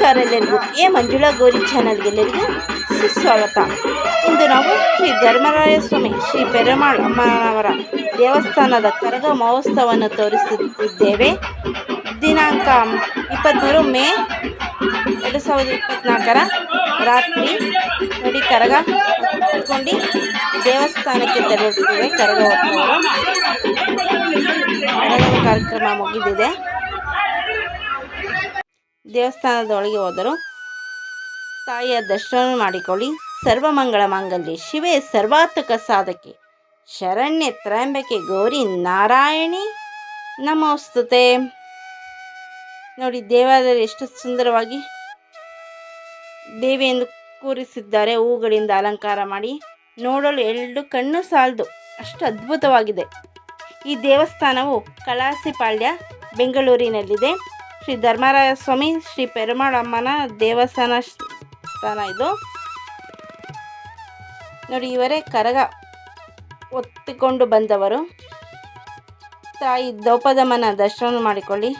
ನಮಸ್ಕಾರ ಎಲ್ಲರಿಗೂ ಎ. ಮಂಜುಳಾ ಗೌರಿ ಚಾನಲ್ಗೆ ಎಲ್ಲರಿಗೂ ಸುಸ್ವಾಗತ. ಇಂದು ನಾವು ಶ್ರೀ ಧರ್ಮರಾಯ ಸ್ವಾಮಿ ಶ್ರೀ ಪೆರಮಾಳ್ ಅಮ್ಮನವರ ದೇವಸ್ಥಾನದ ಕರಗ ಮಹೋತ್ಸವವನ್ನು ತೋರಿಸುತ್ತಿದ್ದೇವೆ. ದಿನಾಂಕ ಇಪ್ಪತ್ತ್ಮೂರು ಮೇ ಎರಡು ಸಾವಿರದ ಇಪ್ಪತ್ತ್ನಾಲ್ಕರ ರಾತ್ರಿ. ನೋಡಿ, ಕರಗ ಹೊತ್ಕೊಂಡು ದೇವಸ್ಥಾನಕ್ಕೆ ತೆರಳುತ್ತಿದೆ ಕರಗ ಕರಗದ ಕಾರ್ಯಕ್ರಮ ಮುಗಿದಿದೆ. ದೇವಸ್ಥಾನದೊಳಗೆ ಹೋದರು. ತಾಯಿಯ ದರ್ಶನ ಮಾಡಿಕೊಳ್ಳಿ. ಸರ್ವಮಂಗಳ ಮಾಂಗಲ್ಯ. ಶಿವೆ ಸರ್ವಾತ್ಮಕ ಸಾಧಕಿ. ಶರಣ್ಯ ತ್ರಯಂಬಕೆ ಗೌರಿ ನಾರಾಯಣಿ. ನಮೋಸ್ತುತೆ ನೋಡಿ ದೇವಾಲಯ ಎಷ್ಟು ಸುಂದರವಾಗಿ ದೇವಿಯನ್ನು ಕೂರಿಸಿದ್ದಾರೆ. ಹೂಗಳಿಂದ ಅಲಂಕಾರ ಮಾಡಿ. ನೋಡಲು ಎರಡು ಕಣ್ಣು ಸಾಲದು. ಅಷ್ಟು ಅದ್ಭುತವಾಗಿದೆ. ಈ ದೇವಸ್ಥಾನವು ಕಳಾಸಿಪಾಳ್ಯ ಬೆಂಗಳೂರಿನಲ್ಲಿದೆ. ಶ್ರೀ ಧರ್ಮರಾಯ ಸ್ವಾಮಿ, ಶ್ರೀ ಪೆರುಮಾಳಮ್ಮನ ದೇವಸ್ಥಾನ ಸ್ಥಾನ ಇದು. ನೋಡಿ, ಇವರೇ ಕರಗ ಒತ್ತಿಕೊಂಡು ಬಂದವರು. ತಾಯಿ ದ್ರೌಪದಮ್ಮನ ದರ್ಶನ ಮಾಡಿಕೊಳ್ಳಿ.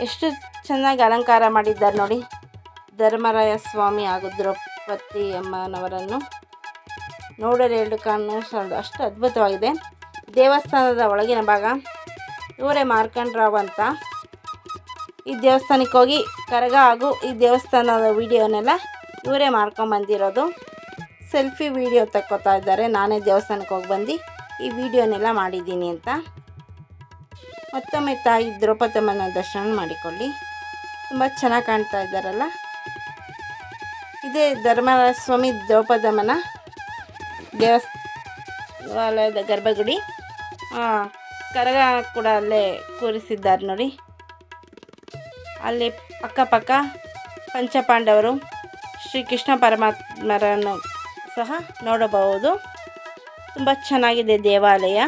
ಎಷ್ಟು ಚೆನ್ನಾಗಿ ಅಲಂಕಾರ ಮಾಡಿದ್ದಾರೆ ನೋಡಿ. ಧರ್ಮರಾಯ ಸ್ವಾಮಿ ಹಾಗೂ ದ್ರೌಪದಿ ಅಮ್ಮನವರನ್ನು ನೋಡಲು ಎರಡು ಕಾಣು ಅಷ್ಟು ಅದ್ಭುತವಾಗಿದೆ. ದೇವಸ್ಥಾನದ ಒಳಗಿನ ಭಾಗ. ಇವರೇ ಮಾರ್ಕಂಡ್ರಾವ್ ಅಂತ. ಈ ದೇವಸ್ಥಾನಕ್ಕೆ ಹೋಗಿ ಕರಗ ಹಾಗೂ ಈ ದೇವಸ್ಥಾನದ ವಿಡಿಯೋನೆಲ್ಲ ಇವರೇ ಮಾಡ್ಕೊಂಬಂದಿರೋದು ಸೆಲ್ಫಿ ವಿಡಿಯೋ ತಕ್ಕೋತಾ ಇದ್ದಾರೆ. ನಾನೇ ದೇವಸ್ಥಾನಕ್ಕೆ ಹೋಗಿ ಬಂದು ಈ ವಿಡಿಯೋನೆಲ್ಲ ಮಾಡಿದ್ದೀನಿ ಅಂತ. ಮತ್ತೊಮ್ಮೆ ತಾಯಿ ದ್ರೌಪದಮ್ಮನ ದರ್ಶನ ಮಾಡಿಕೊಳ್ಳಿ. ತುಂಬ ಚೆನ್ನಾಗಿ ಕಾಣ್ತಾ ಇದ್ದಾರಲ್ಲ. ಇದೇ ಧರ್ಮರಾಜ ಸ್ವಾಮಿ ದ್ರೌಪದಮ್ಮನ ದೇವಸ್ಥಾನದ ಗರ್ಭಗುಡಿ. ಕರಗ ಕೂಡ ಅಲ್ಲೇ ಕೂರಿಸಿದ್ದಾರೆ ನೋಡಿ. ಅಲ್ಲಿ ಅಕ್ಕಪಕ್ಕ ಪಂಚಪಾಂಡವರು ಶ್ರೀಕೃಷ್ಣ ಪರಮಾತ್ಮರನ್ನು ಸಹ ನೋಡಬಹುದು. ತುಂಬ ಚೆನ್ನಾಗಿದೆ ದೇವಾಲಯ.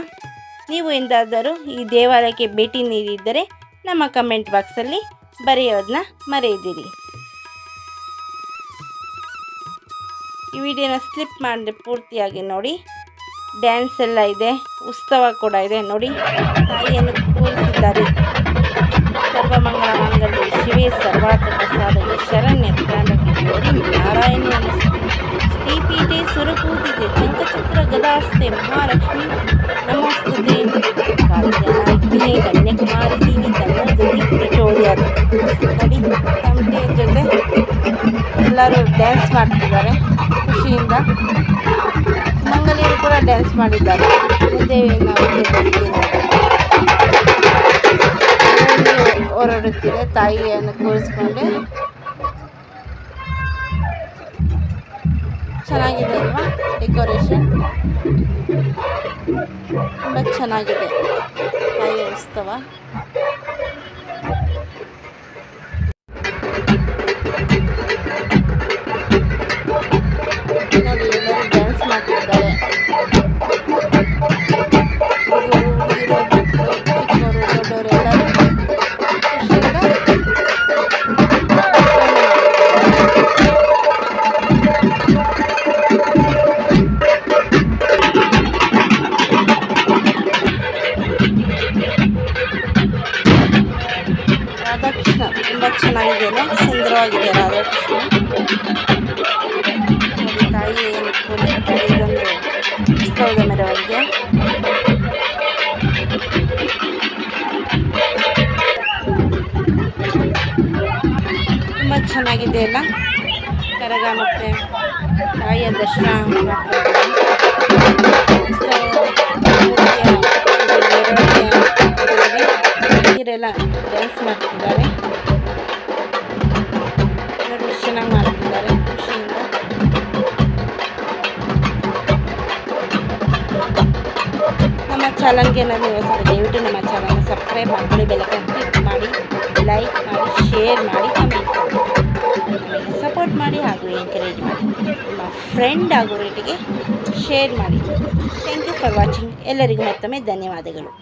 ನೀವು ಎಂದಾದರೂ ಈ ದೇವಾಲಯಕ್ಕೆ ಭೇಟಿ ನೀಡಿದ್ದರೆ ನಮ್ಮ ಕಮೆಂಟ್ ಬಾಕ್ಸಲ್ಲಿ ಬರೆಯೋದನ್ನ ಮರೆಯದಿರಿ. ಈ ವಿಡಿಯೋನ ಸ್ಲಿಪ್ ಮಾಡಿದೆ ಪೂರ್ತಿಯಾಗಿ ನೋಡಿ. ಡ್ಯಾನ್ಸ್ ಎಲ್ಲ ಇದೆ, ಉತ್ಸವ ಕೂಡ ಇದೆ ನೋಡಿ. ತಾಯಿಯನ್ನು ಕೂರಿಸಿದ್ದಾರೆ. ಸರ್ವಮಂಗಳ ಮಂಗಲ್ಯ ಶಿವೇ ಸರ್ವಾರ್ಥ ಸಾಧನೆ ಶರಣ್ಯ ಪ್ರಾಣಕ್ಕೆ ಗೌರಿ ನಾರಾಯಣಿ ಶ್ರೀಪೀಠೆ ಸುರಪೂಜಿತೆ ಚಂಕಚಕ್ರ ಗದಾಸ್ತೆ ಮಹಾಲಕ್ಷ್ಮಿ. ನಮಸ್ತೆ ಕಾತ್ಯಾನಾಗ್ನೇ ಕನ್ಯಾಕುಮಾರಿ ದೇವಿ ತನ್ನೋದರಿ ಪ್ರಚೋದಯಾತ್. ನಡಿ ಜೊತೆ ಎಲ್ಲರೂ ಡ್ಯಾನ್ಸ್ ಮಾಡ್ತಿದ್ದಾರೆ. ಖುಷಿಯಿಂದ. ಮಂಗಲಿಯರು ಕೂಡ ಡ್ಯಾನ್ಸ್ ಮಾಡಿದ್ದಾರೆ. ಮುಂದೆ ನಾವು ಹೊರಡುತ್ತಿದೆ. ತಾಯಿಯನ್ನು ಕೂರಿಸ್ಕೊಂಡು. ಚೆನ್ನಾಗಿದೆ ಅಲ್ವಾ ಡೆಕೋರೇಷನ್? ತುಂಬ ಚೆನ್ನಾಗಿದೆ ತಾಯಿಯ ಉತ್ಸವ. ತುಂಬ ಚೆನ್ನಾಗಿದೆ ಅಲ್ಲ? ಸುಂದರವಾಗಿದೆ ರಾಧಾಕೃಷ್ಣ. ನೋಡಿ ತಾಯಿ ಇದೊಂದು ಉತ್ಸವದ ಮೆರವಣಿಗೆ. ತುಂಬ ಚೆನ್ನಾಗಿದೆ ಅಲ್ಲ ಕರಗ ಮತ್ತು ತಾಯಿಯ ದರ್ಶನ ಡ್ಯಾನ್ಸ್ ಮಾಡ್ತಿದ್ದಾರೆ. ಚಾನಲ್ಗೆ ಏನಾದರೂ ಹೊಸ ದಯವಿಟ್ಟು ನಮ್ಮ ಚಾನಲ್ನ ಸಬ್ಸ್ಕ್ರೈಬ್ ಮಾಡ್ಕೊಳ್ಳಿ ಬೆಲ್ಲಕ್ಕೆ ಕ್ಲಿಕ್ ಮಾಡಿ ಲೈಕ್ ಮಾಡಿ ಶೇರ್ ಮಾಡಿ ಕಮೆಂಟ್ ಮಾಡಿ. ಸಪೋರ್ಟ್ ಮಾಡಿ ಹಾಗೂ ಎಂಕರೇಜ್ ಮಾಡಿ. ನಿಮ್ಮ ಫ್ರೆಂಡ್ ಆಗೋ ರೇಟಿಗೆ ಶೇರ್ ಮಾಡಿ. ಥ್ಯಾಂಕ್ ಯು ಫಾರ್ ವಾಚಿಂಗ್ ಎಲ್ಲರಿಗೂ ಮತ್ತೊಮ್ಮೆ ಧನ್ಯವಾದಗಳು.